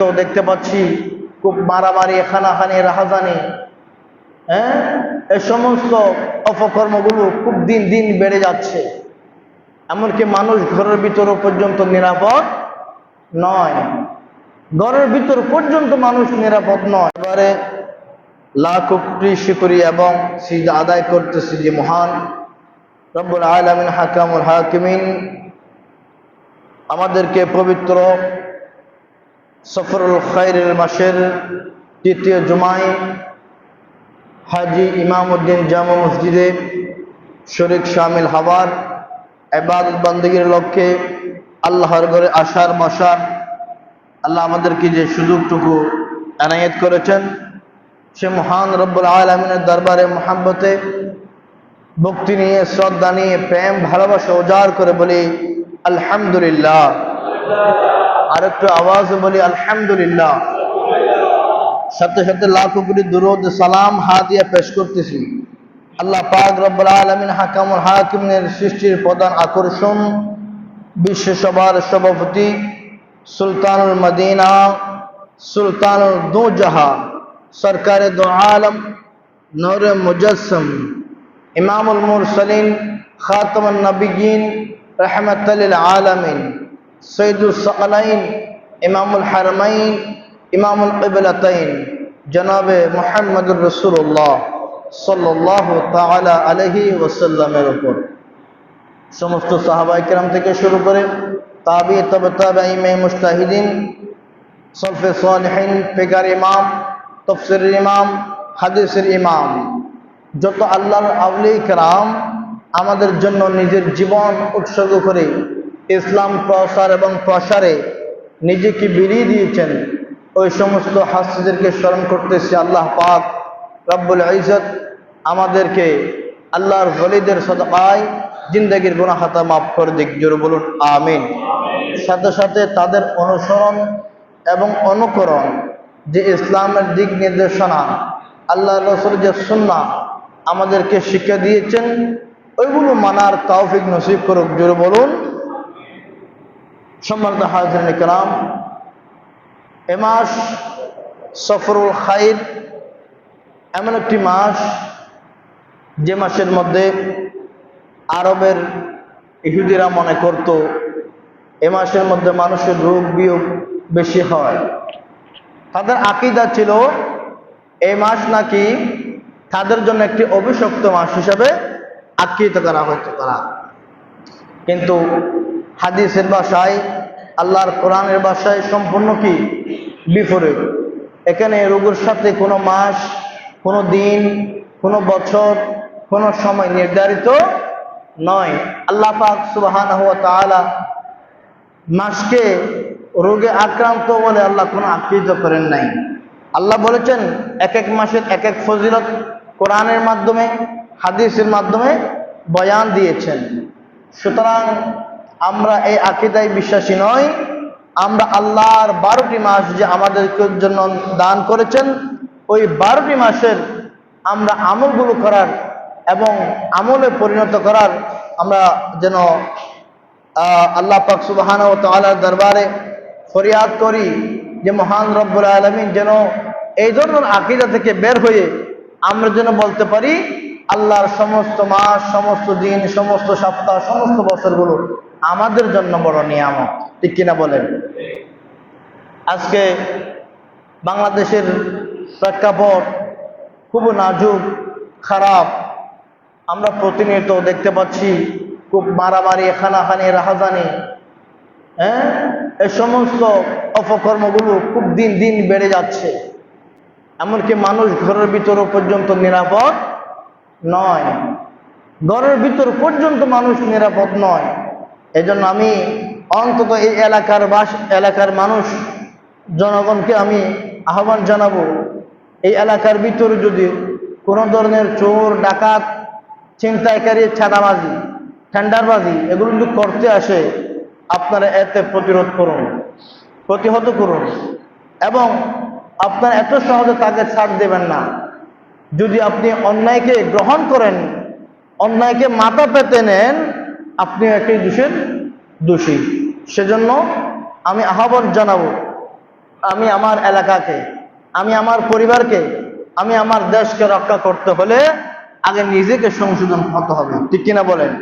তো দেখতে পাচ্ছি খুব মারামারি খানাখানি রাহাজানি হ্যাঁ? এই সমস্ত অপকর্মগুলো খুব দিন দিন বেড়ে যাচ্ছে। এমনকি মানুষ ঘরের ভিতরও পর্যন্ত নিরাপদ নয়। ঘরের ভিতর পর্যন্ত মানুষ নিরাপদ নয়। এবারে লাখ শুকরি এবং সিজা আদায় করতেছি যে মহান রব্বুল আলমিন হাকামুল হাকিমিন, আমাদেরকে পবিত্র সফরুল খাইরুল মাসের তৃতীয় জুমায় হাজি ইমামউদ্দিন জামা মসজিদে শরিক শামিল হওয়ার এবাদত বন্দীগীর লক্ষ্যে আল্লাহর ঘরে আসার মশার আল্লাহ আমাদেরকে যে সুযোগটুকু এনায়েত করেছেন, সে মহান রব্বুল আলমিনের দরবারে মোহাম্মতে ভক্তি নিয়ে, শ্রদ্ধা নিয়ে, প্রেম, ভালোবাসা উজাড় করে বলি, আলহামদুলিল্লাহ। আর একটু আওয়াজ বলি, আলহামদুলিল্লাহ। সাথে সাথে লাখো কোটি দুরুদ, সালাম হাদিয়া পেশ করতেছি। আল্লাহ পাক রব্বুল আলামিন হাকামুল হাকিমের সৃষ্টির প্রধান আকর্ষণ, বিশ্বসভার সভাপতি সুলতানুল মদিনা, সুলতানুল দু জাহা সরকার দু আলম, নূর মুজসম ইমামুল মুরসলিন, খাতমুন নবিয়িন রহমতুল আলমিন। সৈদুল সকলাইন, ইমামুল হারমাইন, ইমামুল কিবলাতাইন, জনাবে মোহাম্মদুর রসুল্লাহ সাল্লাহ তালা আলহি ওসাল্লামের ওপর সমস্ত সাহাবাই কেরাম থেকে শুরু করে তাবি, তবে তাবাইমে মুস্তাহিদিন, সলফে সালহিন পেগার ইমাম, তফসির ইমাম, হাদিসের ইমাম। যত আল্লাহর আউলি কেরাম আমাদের জন্য নিজের জীবন উৎসর্গ করে ইসলাম প্রসার এবং প্রসারে নিজেকে বেরিয়ে দিয়েছেন। ওই সমস্ত হাসিদেরকে স্মরণ করতেছি আল্লাহ পাক রব্বুল ইজত আমাদেরকে আল্লাহর ভলিদের সদকায় জিন্দগির গুণাহাতা মাফ করে দিক, জোর বলুন, আমিন। সাথে সাথে তাদের অনুসরণ এবং অনুকরণ যে ইসলামের দিক নির্দেশনা আল্লাহ রসুল যে সুন্না আমাদেরকে শিক্ষা দিয়েছেন, ওইগুলো মানার তৌফিক নসিব করুক, জোর বলুন। সম্মানিত হাজির কালাম এ মাস সফরুল খাইর এমন একটি মাস যে মাসের মধ্যে আরবের ইহুদিরা মনে করত এ মাসের মধ্যে মানুষের রোগ বিয়োগ বেশি হয়। তাদের আকিদা ছিল এই মাস নাকি তাদের জন্য একটি অভিশপ্ত মাস হিসাবে আখ্যিত করা হতো তারা। কিন্তু হাদিসের ভাষায়, আল্লাহর কোরআনের ভাষায় সম্পূর্ণ কি? বিপরীত। এখানে রোগের সাথে কোনো মাস, কোনো দিন, কোনো বছর, কোনো সময় নির্ধারিত নয়। আল্লাহ পাক সুবাহান মাসকে রোগে আক্রান্ত বলে আল্লাহ কোনো আকৃত করেন নাই। আল্লাহ বলেছেন এক এক মাসের এক এক ফজিলত কোরআনের মাধ্যমে, হাদিসের মাধ্যমে বয়ান দিয়েছেন। সুতরাং আমরা এই আকিদায় বিশ্বাসী নয় আমরা আল্লাহর বারোটি মাস যে আমাদেরকে জন্য দান করেছেন, ওই বারোটি মাসের আমরা আমলগুলো করার এবং আমলে পরিণত করার আমরা যেন আল্লাহ পাক সুবাহান ও তালার দরবারে ফরিয়াদ করি যে মহান রব্বুল আলমিন যেন এই ধরনের আকিদা থেকে বের হয়ে আমরা যেন বলতে পারি, আল্লাহর সমস্ত মাস, সমস্ত দিন, সমস্ত সপ্তাহ, সমস্ত বছরগুলো আমাদের জন্য বড় নিয়ামত। ঠিক কিনা বলেন? আজকে বাংলাদেশের প্রেক্ষাপট খুব নাজুক, খারাপ। আমরা প্রতিনিয়ত দেখতে পাচ্ছি খুব মারামারি, খানাখানি, রাহাজানি। হ্যাঁ? এ সমস্ত অপকর্মগুলো খুব দিন দিন বেড়ে যাচ্ছে। এমনকি মানুষ ঘরের ভিতরও পর্যন্ত নিরাপদ নয়। ঘরের ভিতর পর্যন্ত মানুষ নিরাপদ নয়। এজন্য আমি অন্তত এই এলাকার বাস, এলাকার মানুষ, জনগণকে আমি আহ্বান জানাব, এই এলাকার ভিতরে যদি কোনো ধরনের চোর, ডাকাত, ছিনতাইকারী, ছাদাবাজি ঠেন্ডারবাজি এগুলো যদি করতে আসে, আপনারা এতে প্রতিরোধ করুন, প্রতিহত করুন এবং আপনারা এত সহজে তাকে ছাড় দেবেন না। যদি আপনি অন্যায়কে গ্রহণ করেন, অন্যায়কে মাথা পেতে নেন আপনি একই দোষের দোষী। সেজন্য আমি আহ্বান জানাব, আমি আমার এলাকাকে, আমি আমার পরিবারকে, আমি আমার দেশকে রক্ষা করতে হলে আগে নিজেকে সংশোধন হতে হবে। ঠিক কিনা বলেন?